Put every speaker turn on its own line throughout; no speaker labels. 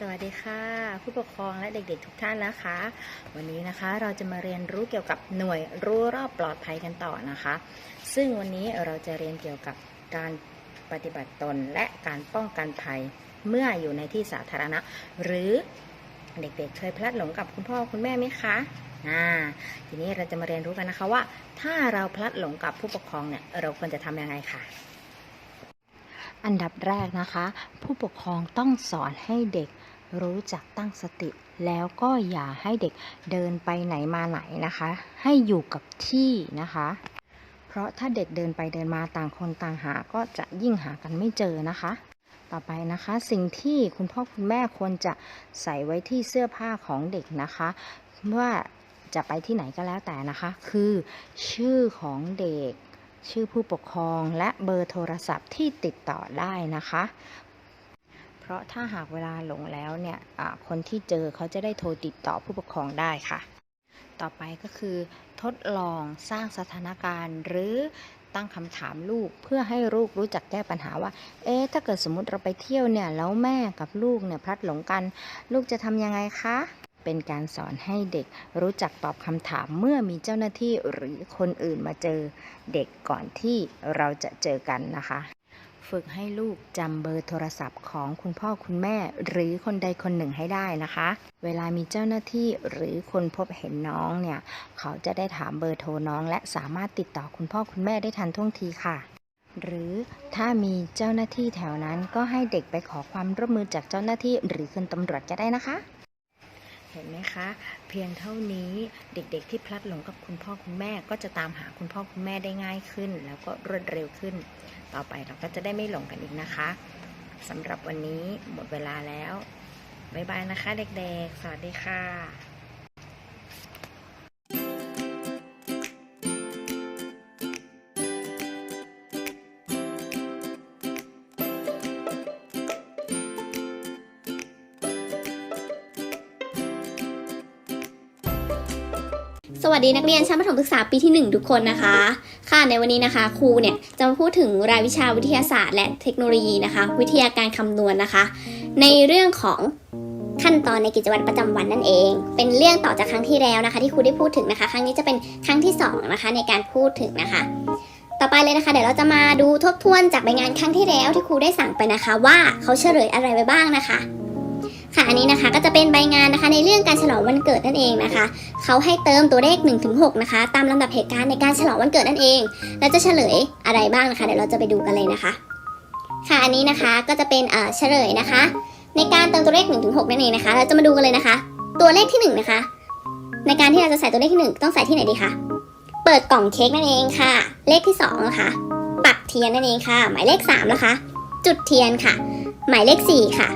สวัสดีค่ะ ผู้ปกครองและเด็กๆทุกท่านนะคะ วันนี้นะคะเราจะมาเรียนรู้เกี่ยวกับหน่วยรู้รอบปลอดภัยกันต่อนะคะ ซึ่งวันนี้เราจะเรียนเกี่ยวกับการปฏิบัติตนและการป้องกันภัยเมื่ออยู่ในที่สาธารณะ หรือเด็กๆเคยพลัดหลงกับคุณพ่อคุณแม่ไหมคะอ่าทีนี้เราจะมาเรียนรู้กันนะคะว่า ถ้าเราพลัดหลงกับผู้ปกครองเนี่ยเราควรจะทำยังไงค่ะอันดับแรกนะคะ ผู้ปกครองต้องสอนให้เด็ก รู้จักตั้งสติ แล้วก็อย่าให้เด็กเดินไปไหนมาไหนนะคะ ให้อยู่กับที่นะคะ เพราะถ้าเด็กเดินไปเดินมาต่างคนต่างหาก็จะยิ่งหากันไม่เจอนะคะ ต่อไปนะคะ สิ่งที่คุณพ่อคุณแม่ควรจะใส่ไว้ที่เสื้อผ้าของเด็กนะคะ ว่าจะไปที่ไหนก็แล้วแต่นะคะ คือชื่อของเด็กชื่อผู้ปกครองและเบอร์โทรศัพท์ที่ติดต่อได้นะคะ เพราะถ้าหากเวลาหลงแล้วเนี่ยคนที่เจอเขาจะได้โทรติดต่อผู้ปกครองได้ค่ะ ต่อไปก็คือทดลองสร้างสถานการณ์ หรือตั้งคำถามลูกเพื่อให้ลูกรู้จักแก้ปัญหาว่า เอ๊ะถ้าเกิดสมมติเราไปเที่ยวเนี่ยแล้วแม่กับลูกเนี่ยพลัดหลงกัน ลูกจะทำยังไงคะเป็นการสอนให้เด็กรู้จักตอบคำถามเมื่อมีเจ้าหน้าที่หรือคนอื่นมาเจอเด็กก่อนที่เราจะเจอกันนะคะ ฝึกให้ลูกจำเบอร์โทรศัพท์ของคุณพ่อคุณแม่ หรือคนใดคนหนึ่งให้ได้นะคะ เวลามีเจ้าหน้าที่หรือคนพบเห็นน้องเนี่ย เขาจะได้ถามเบอร์โทรน้อง และสามารถติดต่อคุณพ่อคุณแม่ได้ทันท่วงทีค่ะหรือถ้ามีเจ้าหน้าที่แถวนั้นก็ให้เด็กไปขอความร่วมมือจากเจ้าหน้าที่หรือคุณตำรวจก็ได้นะคะ ห็นไหมคะ เพียงเท่านี้เด็กๆที่พลัดหลงกับคุณพ่อคุณแม่ก็จะตามหาคุณพ่อคุณแม่ได้ง่ายขึ้น แล้วก็รวดเร็วขึ้น ต่อไปเราก็จะได้ไม่หลงกันอีกนะคะสำหรับวันนี้หมดเวลาแล้วบ๊ายบายนะคะเด็กๆ สวัสดีค่ะ
สวัสดีนักเรียนชั้นประถมศึกษาปีที่ 1 ทุกคนนะคะ ค่ะในวันนี้นะคะ ครูเนี่ยจะมาพูดถึงรายวิชาวิทยาศาสตร์ และเทคโนโลยีนะคะ วิทยาการคำนวณนะคะ ในเรื่องของขั้นตอนในกิจวัตรประจำวันนั่นเอง เป็นเรื่องต่อจากครั้งที่แล้วนะคะ ที่ครูได้พูดถึงนะคะ ครั้งนี้จะเป็นครั้งที่สองนะคะในการพูดถึงนะคะ ต่อไปเลยนะคะ เดี๋ยวเราจะมาดูทบทวนจากใบงานครั้งที่แล้วที่ครูได้สั่งไปนะคะ ว่าเขาเฉลยอะไรไว้บ้างนะคะ ค่ะอันนี้นะคะก็จะเป็นใบงานนะคะในเรื่องการฉลองวันเกิดนั่นเองนะคะเขาให้เติมตัวเลข1นถึงหนะคะ ตามลำดับเหตุการณ์ในการฉลองวันเกิดนั่นเอง แล้วจะเฉลยอะไรบ้างนะคะเดี๋ยวเราจะไปดูกันเลยนะคะ ค่ะอันนี้นะคะก็จะเป็นเฉลยนะคะ ในการเติมตัวเลข1นถึงหนั่นเองนะคะ เราจะมาดูกันเลยนะคะ ตัวเลขที่ 1 นะคะ ในการที่เราจะใส่ตัวเลขที่ 1 ต้องใส่ที่ไหนดีคะเปิดกล่องเค้กนั่นเองค่ะ เลขที่2นะคะปักเทียนนั่นเองค่ะ หมายเลข3นะคะจุดเทียนค่ะ หมายเลข 4 ค่ะ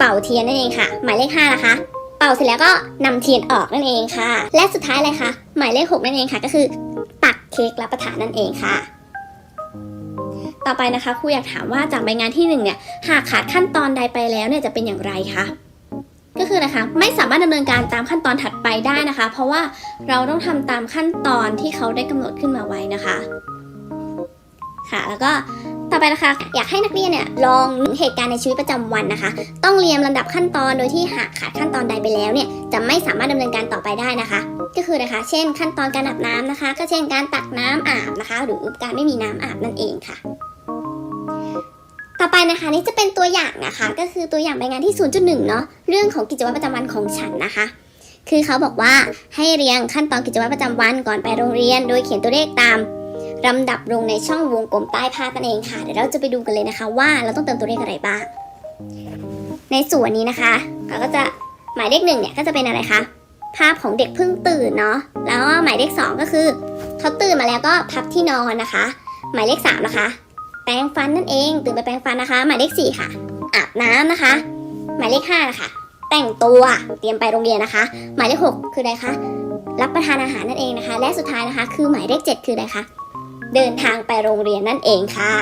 เป่าเทียนนั่นเองค่ะ หมายเลข5นะคะ เป่าเสร็จแล้วก็นำเทียนออกนั่นเองค่ะ และสุดท้ายเลยค่ะ หมายเลข 6 นั่นเองค่ะ ก็คือ ตักเค้กรับประทานนั่นเองค่ะ ต่อไปนะคะครูอยากถามว่าจากใบงานที่หนึ่งเนี่ยหากขาดขั้นตอนใดไปแล้วเนี่ยจะเป็นอย่างไรคะก็คือนะคะไม่สามารถดำเนินการตามขั้นตอนถัดไปได้นะคะ เพราะว่าเราต้องทำตามขั้นตอนที่เขาได้กำหนดขึ้นมาไว้นะคะ ค่ะแล้วก็ ต่อไปนะคะ อยากให้นักเรียนเนี่ยลองนึกเหตุการณ์ในชีวิตประจำวันนะคะ ต้องเรียงลำดับขั้นตอนโดยที่หากขาดขั้นตอนใดไปแล้วเนี่ยจะไม่สามารถดำเนินการต่อไปได้นะคะ ก็คือนะคะ เช่น ขั้นตอนการอาบน้ำนะคะ ก็เช่นการตักน้ำอาบนะคะ หรือการไม่มีน้ำอาบนั่นเองค่ะต่อไปนะคะนี่จะเป็นตัวอย่างนะคะ ก็คือตัวอย่างใบงานที่ 0.1 เนาะเรื่องของกิจวัตรประจำวันของฉันนะคะ คือเขาบอกว่าให้เรียงขั้นตอนกิจวัตรประจำวันก่อนไปโรงเรียน โดยเขียนตัวเลขตาม ลำดับลงในช่องวงกลมใต้ภาพนั่นเองค่ะ เดี๋ยวเราจะไปดูกันเลยนะคะ ว่าเราต้องเติมตัวเลขอะไรบ้าง ในส่วนนี้นะคะเราก็จะหมายเลขหนึ่งเนี่ยก็จะเป็นอะไรคะ ภาพของเด็กเพิ่งตื่นเนาะ แล้วหมายเลขสองก็คือเขาตื่นมาแล้วก็พับที่นอนนะคะ หมายเลขสามนะคะ แปรงฟันนั่นเอง ตื่นไปแปรงฟันนะคะ หมายเลขสี่ค่ะ อาบน้ำนะคะ หมายเลขห้านะคะ แต่งตัวเตรียมไปโรงเรียนนะคะ หมายเลขหกคืออะไรคะ รับประทานอาหารนั่นเองนะคะ และสุดท้ายนะคะ คือหมายเลขเจ็ดคืออะไรคะ เดินทางไปโรงเรียนนั่นเองค่ะ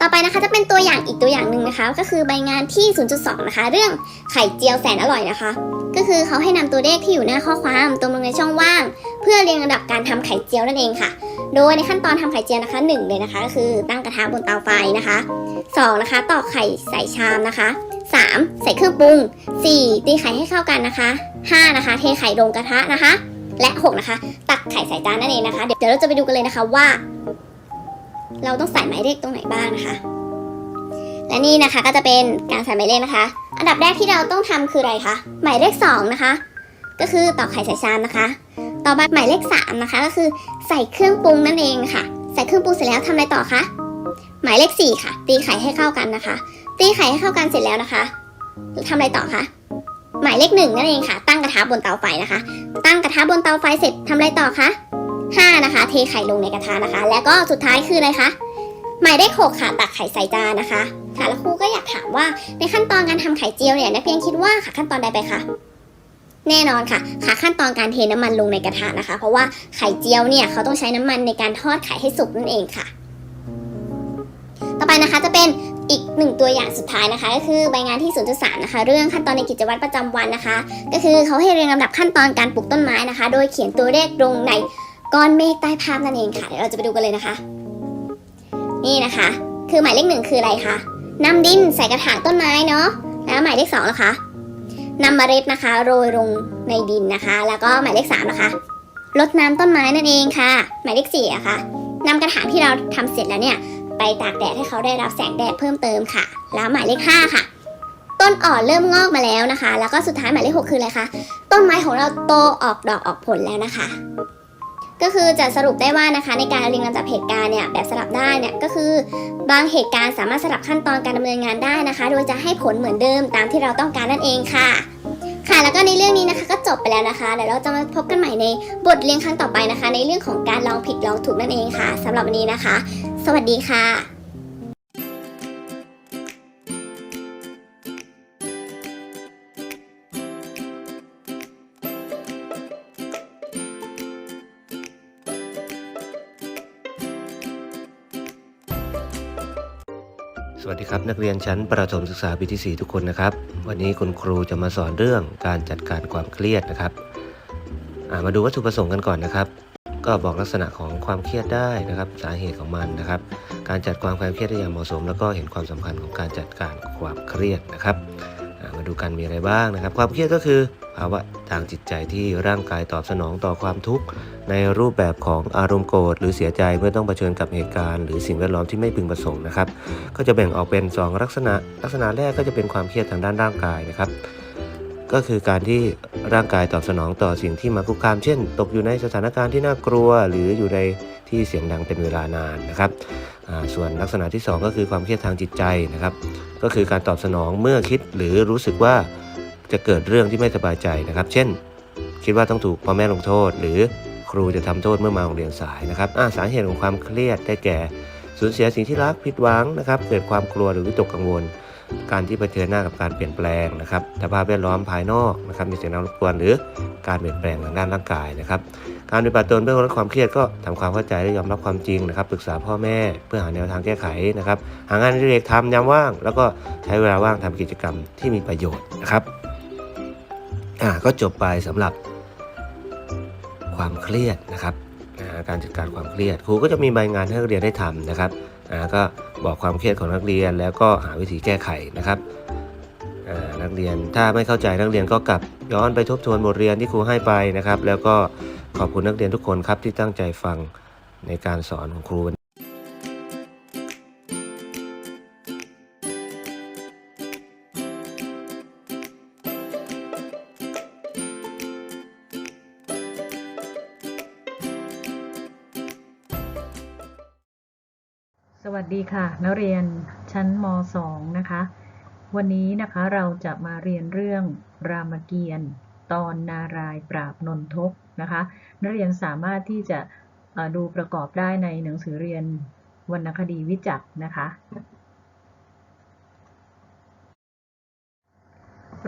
ต่อไปนะคะจะเป็นตัวอย่างอีกตัวอย่างหนึ่งนะคะ ก็คือใบงานที่ 0.2 นะคะ เรื่องไข่เจียวแสนอร่อยนะคะ ก็คือเขาให้นำตัวเลขที่อยู่หน้าข้อความตรงลงในช่องว่าง เพื่อเรียงลำดับการทำไข่เจียวนั่นเองค่ะ โดยในขั้นตอนทำไข่เจียวนะคะ1เลยนะคะ ก็คือตั้งกระทะบนเตาไฟนะคะ2นะคะตอกไข่ใส่ชามนะคะ 3. ใส่เครื่องปรุง 4. ตีไข่ให้เข้ากันนะคะ 5. นะคะ เทไข่ลงกระทะนะคะ และ 6 นะคะ ตักไข่ใส่จานนั่นเองนะคะ เดี๋ยวเราจะไปดูกันเลยนะคะว่า เราต้องใส่หมายเลขตรงไหนบ้างนะคะ และนี่นะคะก็จะเป็นการใส่หมายเลขนะคะ อันดับแรกที่เราต้องทำคืออะไรคะหมายเลข 2 นะคะ ก็คือตอกไข่ใส่ชามนะคะ ต่อมาหมายเลข 3 นะคะ ก็คือใส่เครื่องปรุงนั่นเองค่ะ ใส่เครื่องปรุงเสร็จแล้วทำอะไรต่อคะหมายเลข 4 ค่ะ ตีไข่ให้เข้ากันนะคะ ตีไข่ให้เข้ากันเสร็จแล้วนะคะทำอะไรต่อคะ หมายเลขหนึ่งนั่นเองค่ะ ตั้งกระทะบนเตาไฟนะคะ ตั้งกระทะบนเตาไฟเสร็จทำอะไรต่อคะห้านะคะ เทไข่ลงในกระทะนะคะ แล้วก็สุดท้ายคืออะไรคะหมายเลขหกค่ะตักไข่ใส่จานนะคะค่ะแล้วครูก็อยากถามว่าในขั้นตอนการทำไข่เจียวเนี่ยนักเรียนคิดว่าค่ะขั้นตอนใดไปคะแน่นอนค่ะค่ะขั้นตอนการเทน้ำมันลงในกระทะนะคะ เพราะว่าไข่เจียวเนี่ยเขาต้องใช้น้ำมันในการทอดไข่ให้สุกนั่นเองค่ะ ต่อไปนะคะจะเป็น อีกหนึ่งตัวอย่างสุดท้ายนะคะ ก็คือใบงานที่ 0.3 นะคะ เรื่องขั้นตอนในกิจวัตรประจำวันนะคะ ก็คือเขาให้เรียงลำดับขั้นตอนการปลูกต้นไม้นะคะ โดยเขียนตัวเลขลงในก้อนเมฆใต้ภาพนั่นเองค่ะเดี๋ยวเราจะไปดูกันเลยนะคะ นี่นะคะ คือหมายเลขหนึ่งคืออะไรคะนำดินใส่กระถางต้นไม้เนาะแล้วหมายเลขสองนะคะนำเมล็ดนะคะโรยลงในดินนะคะ แล้วก็หมายเลขสามนะคะรดน้ำต้นไม้นั่นเองค่ะ หมายเลขสี่อะคะนำกระถางที่เราทำเสร็จแล้วเนี่ย ไปตากแดดให้เขาได้รับแสงแดดเพิ่มเติมค่ะ แล้วหมายเลข5ค่ะ ต้นอ่อนเริ่มงอกมาแล้วนะคะ แล้วก็สุดท้ายหมายเลข6คืออะไรคะต้นไม้ของเราโตออกดอกออกผลแล้วนะคะ ก็คือจะสรุปได้ว่านะคะ ในการเรียงลำดับเหตุการณ์เนี่ยแบบสลับได้เนี่ยก็คือบางเหตุการณ์สามารถสลับขั้นตอนการดำเนินงานได้นะคะ โดยจะให้ผลเหมือนเดิมตามที่เราต้องการนั่นเองค่ะค่ะแล้วก็ในเรื่องนี้นะคะก็จบไปแล้วนะคะเดี๋ยวเราจะมาพบกันใหม่ในบทเรียนครั้งต่อไปนะคะ ในเรื่องของการลองผิดลองถูกนั่นเองค่ะสำหรับวันนี้นะคะ สวัสดีค่ะ
สวัสดีครับ นักเรียนชั้นประถมศึกษาปีที่ 4 ทุกคนนะครับ วันนี้คุณครูจะมาสอนเรื่องการจัดการความเครียดนะครับามาดูวัตถุประสงค์กันก่อนนะครับ ก็บอกลักษณะของความเครียดได้นะครับ สาเหตุของมันนะครับ การจัดความความเครียดได้อย่างเหมาะสม แล้วก็เห็นความสำคัญของการจัดการความเครียดนะครับมาดูกันมีอะไรบ้างนะครับ ความเครียดก็คือภาวะทางจิตใจที่ร่างกายตอบสนองต่อความทุกข์ ในรูปแบบของอารมณ์โกรธหรือเสียใจเมื่อต้องเผชิญกับเหตุการณ์ หรือสิ่งแวดล้อมที่ไม่พึงประสงค์นะครับ ก็จะแบ่งออกเป็น 2 ลักษณะ ลักษณะแรกก็จะเป็นความเครียดทางด้านร่างกายนะครับ ก็คือการที่ร่างกายตอบสนองต่อสิ่งที่มาคุกคาม เช่น ตกอยู่ในสถานการณ์ที่น่ากลัว หรืออยู่ในที่เสียงดังเป็นเวลานานนะครับส่วนลักษณะที่ 2 ก็คือความเครียดทางจิตใจนะครับ ก็คือการตอบสนองเมื่อคิดหรือรู้สึกว่าจะเกิดเรื่องที่ไม่สบายใจนะครับ เช่น คิดว่าต้องถูกพ่อแม่ลงโทษ หรือครูจะทำโทษเมื่อมาโรงเรียนสายนะครับสาเหตุของความเครียดได้แก่สูญเสียสิ่งที่รักผิดหวังนะครับ เกิดความกลัวหรือวิตกกังวล การที่เผชิญหน้ากับการเปลี่ยนแปลงนะครับสภาพแวดล้อมภายนอกนะครับมีเสียงดังรบกวนหรือการเปลี่ยนแปลงทางด้านร่างกายนะครับ การปฏิบัติตนเพื่อลดความเครียดก็ทำความเข้าใจและยอมรับความจริงนะครับปรึกษาพ่อแม่เพื่อหาแนวทางแก้ไขนะครับหางานอดิเรกทำยามว่าง แล้วก็ใช้เวลาว่างทำกิจกรรมที่มีประโยชน์นะครับอ่าก็จบไปสำหรับความเครียดนะครับการจัดการความเครียดครูก็จะมีใบงานให้เรียนได้ทำนะครับ นะก็บอกความเครียดของนักเรียนแล้วก็หาวิธีแก้ไขนะครับนักเรียนถ้าไม่เข้าใจนักเรียนก็กลับย้อนไปทบทวนบทเรียนที่ครูให้ไปนะครับ แล้วก็ขอบคุณนักเรียนทุกคนครับที่ตั้งใจฟังในการสอนของครู
สวัสดีค่ะ นักเรียนชั้นม .2 นะคะ วันนี้นะคะเราจะมาเรียนเรื่องรามเกียรติ์ตอนนารายปราบนนทกนะคะ นักเรียนสามารถที่จะดูประกอบได้ในหนังสือเรียนวรรณคดีวิจักรนะคะ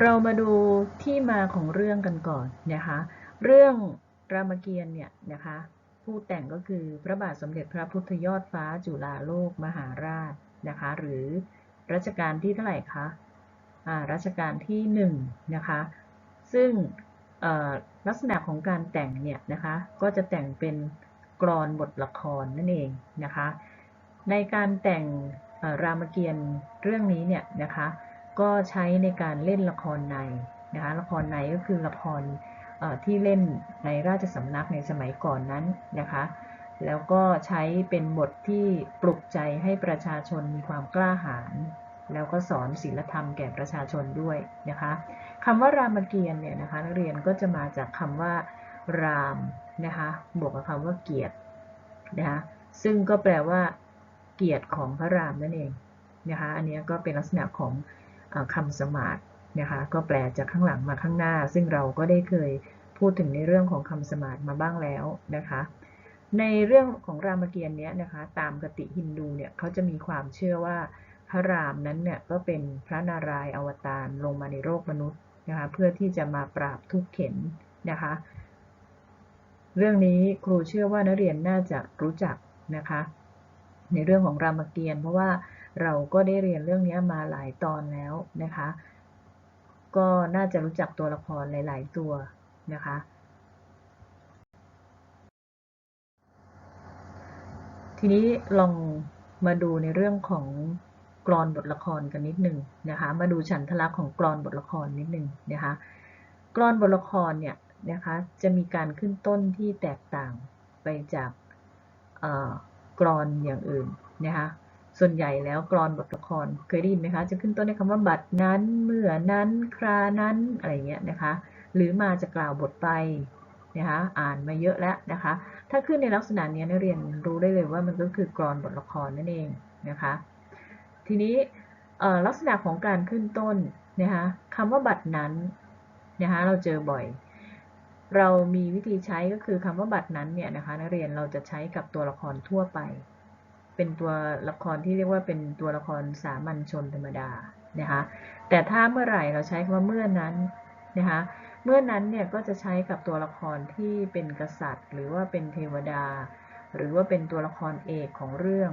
เรามาดูที่มาของเรื่องกันก่อนนะคะ เรื่องรามเกียรติ์เนี่ยนะคะ ผู้แต่งก็คือพระบาทสมเด็จพระพุทธยอดฟ้าจุฬาโลกมหาราชนะคะ หรือรัชกาลที่เท่าไหร่คะอ่ารัชกาลที่หนึ่งนะคะ ซึ่งลักษณะของการแต่งเนี่ยนะคะ ก็จะแต่งเป็นกรอนบทละครนั่นเองนะคะ ในการแต่งรามเกียรติ์เรื่องนี้เนี่ยนะคะ ก็ใช้ในการเล่นละครในนะคะ ละครในก็คือละคร ที่เล่นในราชสำนักในสมัยก่อนนั้นนะคะ แล้วก็ใช้เป็นบทที่ปลุกใจให้ประชาชนมีความกล้าหาญแล้วก็สอนศีลธรรมแก่ประชาชนด้วยนะคะคำว่ารามเกียรติเนี่ยนะคะนักเรียนก็จะมาจากคำว่ารามนะคะบวกกับคำว่าเกียรตินะคะซึ่งก็แปลว่าเกียรติของพระรามนั่นเองนะคะอันนี้ก็เป็นลักษณะของอคำสมาร์ท นะคะ ก็แปลจากข้างหลังมาข้างหน้า ซึ่งเราก็ได้เคยพูดถึงในเรื่องของคำสมาร์ทมาบ้างแล้วนะคะ ในเรื่องของรามเกียรติ์เนี้ยนะคะ ตามกติฮินดูเนี่ยเขาจะมีความเชื่อว่าพระรามนั้นเนี่ยก็เป็นพระนารายณ์อวตารลงมาในโลกมนุษย์นะคะ เพื่อที่จะมาปราบทุกข์เข็นนะคะ เรื่องนี้ครูเชื่อว่านักเรียนน่าจะรู้จักนะคะ ในเรื่องของรามเกียรติ์เพราะว่าเราก็ได้เรียนเรื่องนี้มาหลายตอนแล้วนะคะ ก็น่าจะรู้จักตัวละครหลาย ๆ ตัวนะคะ ทีนี้ลองมาดูในเรื่องของกรอนบทละครกันนิดหนึ่งนะคะ มาดูฉันทลักษณ์ของกรอนบทละครนิดหนึ่งนะคะ กรอนบทละครเนี่ยนะคะจะมีการขึ้นต้นที่แตกต่างไปจากกรอนอย่างอื่นนะคะ ส่วนใหญ่แล้วกรอนบทละครเคยได้ยินไหมคะจะขึ้นต้นด้วยคำว่าบัดนั้นเมื่อนั้นครานั้นอะไรเงี้ยนะคะ หรือมาจะกล่าวบทไปนะคะอ่านมาเยอะแล้วนะคะ ถ้าขึ้นในลักษณะนี้นักเรียนรู้ได้เลยว่ามันก็คือกรอนบทละครนั่นเองนะคะทีนี้ลักษณะของการขึ้นต้นนะคะคำว่าบัตรนั้นนะคะเราเจอบ่อย เรามีวิธีใช้ก็คือคำว่าบัตรนั้นเนี่ยนะคะนักเรียนเราจะใช้กับตัวละครทั่วไป เป็นตัวละครที่เรียกว่าเป็นตัวละครสามัญชนธรรมดานะคะแต่ถ้าเมื่อไหร่เราใช้คำว่าเมื่อนั้นนะคะเมื่อนั้นเนี่ยก็จะใช้กับตัวละครที่เป็นกษัตริย์ หรือว่าเป็นเทวดา หรือว่าเป็นตัวละครเอกของเรื่อง